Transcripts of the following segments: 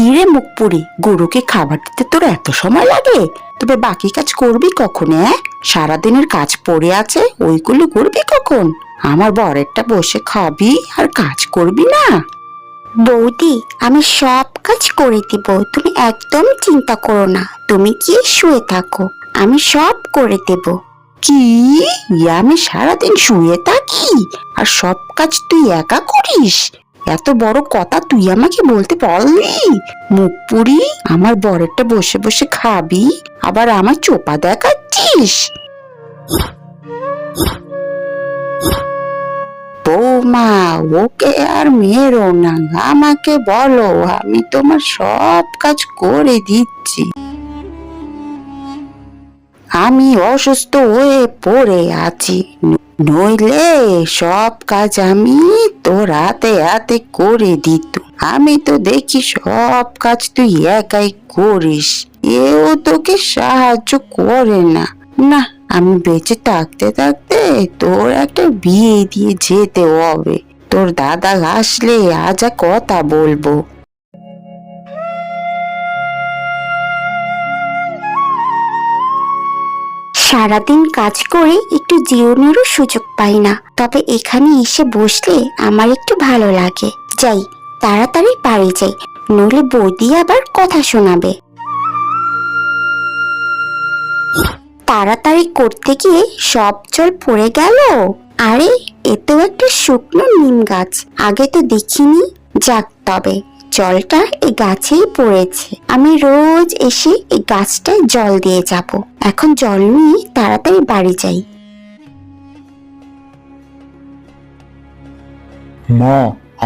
কি রে মুখ পুরি গরুকে খাবার দিতে তোর এত সময় লাগে? তবে বাকি কাজ করবি কখন হ্যাঁ সারাদিনের কাজ পড়ে আছে ওইগুলো করবি কখন? আমার বরেরটা বসে খাবি আর কাজ করবি না। বৌদি আমি সব কাজ করে দিব তুমি একদম চিন্তা করো না তুমি কি শুয়ে থাকো আমি সব করে দেব। কি? ইয়ে আমি সারাদিন শুয়ে থাকি? আর সব কাজ তুই একা করিস? এত বড় কথা তুই আমাকে বলতে পারলি? মুখ পুরি আমার বরেরটা বসে বসে খাবি, আবার আমার চোপা দেখাচ্ছিস? বৌমা, ওকে আর মেরো না, আমাকে বলো, আমি তোমার সব কাজ করে দিচ্ছি। আমি অসুস্থ হয়ে পড়ে আছি। নইলে সব কাজ আমি তোর হাতে হাতে করে দিত। আমি তো দেখি সব কাজ তুই একাই করিস। এও তোকে সাহায্য করে না। না, আমি বেঁচে থাকতে থাকতে তোর একটা বিয়ে দিয়ে যেতে হবে। তোর দাদা আসলে আজ কথা বলব। সারাদিন কাজ করে একটু জিরোনেরও সুযোগ পাই না। তবে এখানে এসে বসলে আমার একটু ভালো লাগে। যাই, তাড়াতাড়ি বাড়ি যাই, নইলে বৌদি আবার কথা শোনাবে। তাড়াতাড়ি করতে গিয়ে সব জল পড়ে গেল। আরে, এতেও একটা শুকনো নিম গাছ। আগে তো দেখিনি। যাক তবে। জলটা এই গাছেই পড়েছে। আমি রোজ এসে এই গাছটায় জল দিয়ে যাব। এখন জল নিয়ে তাড়াতাড়ি বাড়ি যাই। মা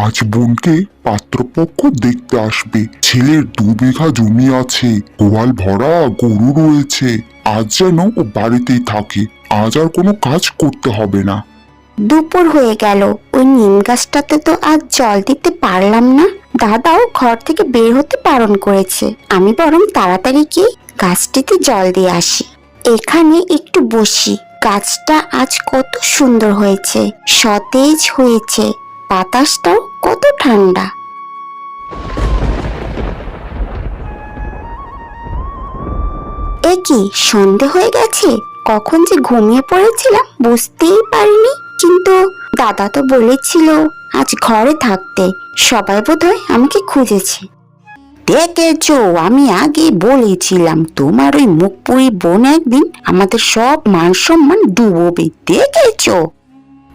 আজ বোনকে পাত্রপক্ষ দেখতে আসবে। ছেলের দু বিঘা জমি আছে। গোয়াল ভরা গরু রয়েছে। আজ যেন ও বাড়িতেই থাকে। আজ আর কোনো কাজ করতে হবে না। দুপুর হয়ে গেল। ওই নিম গাছটাতে তো আজ জল দিতে পারলাম না। দাদাও ঘর থেকে বের হতে বারণ করেছে। আমি বরং তাড়াতাড়ি গিয়ে গাছটিতে জল দিয়ে আসি। এখানে একটু বসি। গাছটা আজ কত সুন্দর হয়েছে, সতেজ হয়েছে, বাতাসটাও কত ঠান্ডা। এ কি, সন্ধে হয়ে গেছে? কখন যে ঘুমিয়ে পড়েছিলাম বুঝতেই পারিনি, কিন্তু দাদা তো বলেছিল আজ ঘরে থাকতে। সবাই বোধহয় আমাকে খুঁজেছে। দেখেছ আমি আগে বলেছিলাম তোমার ওই মুখপুরি বোন একদিন আমাদের সব মান সম্মান ডুবোবে দেখেছ?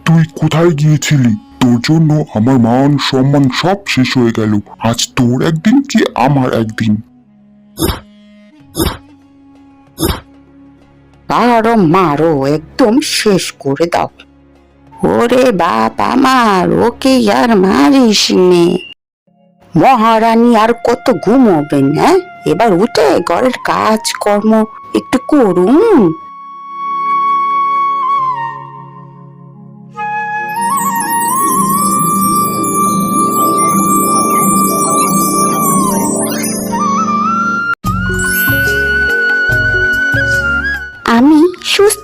তুই কোথায় গিয়েছিলি? তোর জন্য আমার মান সম্মান সব শেষ হয়ে গেল। আজ তোর একদিন কি আমার একদিন? আরও মারো একদম শেষ করে দাও। ওরে বাপ আমার, ওকে আর মারিস নে। মহারানী আর কত ঘুমোবেন হ্যাঁ? এবার উঠে ঘরের কাজকর্ম একটু করুন।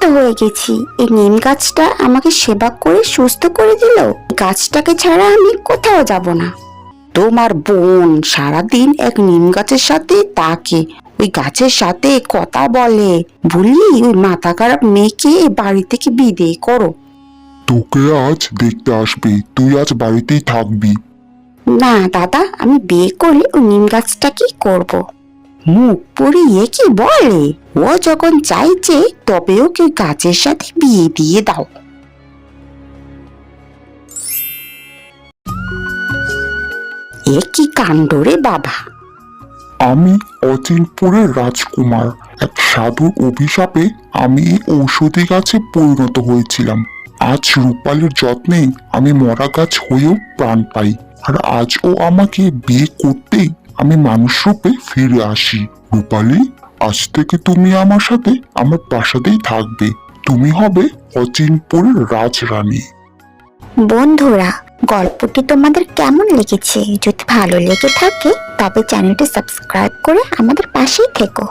হয়ে গেছি। এই নিম গাছটা আমাকে সেবা করে সুস্থ করে দিল? গাছটাকে ছাড়া আমি কোথাও যাব না। তোমার বোন সারাদিন এক নিম গাছের সাথে তাকে ওই গাছের সাথে কথা বলে। বলি ওই মাথা খারাপ মেয়েকে বাড়ি থেকে বিদে করো। তোকে আজ দেখতে আসবে তুই আজ বাড়িতেই থাকবি। না দাদা আমি বিয়ে করলে ওই নিম গাছটা কি করব। মুখ পড়িয়ে কি বলে? ও যখন চাইছে, তবে ওকে গাছের সাথে বিয়ে দিয়ে দাও। এ কি কাণ্ড রে বাবা? আমি অচিনপুরের রাজকুমার। এক সাধুর অভিশাপে আমি এই ঔষধি গাছে পরিণত হয়েছিলাম। আজ রূপালীর যত্নে আমি মরা গাছ হয়েও প্রাণ পাই। আর আজ ও আমাকে বিয়ে করতেই আমি মানুষ রূপে ফিরে আসি। রূপালী, আজ থেকে তুমি আমার সাথে আমার প্রাসাদেই থাকবে। তুমি হবে অচিনপুরের রাজরানী। বন্ধুরা, গল্পটি তোমাদের কেমন লেগেছে? যদি ভালো লেগে থাকে, তবে চ্যানেলটি সাবস্ক্রাইব করে আমাদের পাশেই থেকো।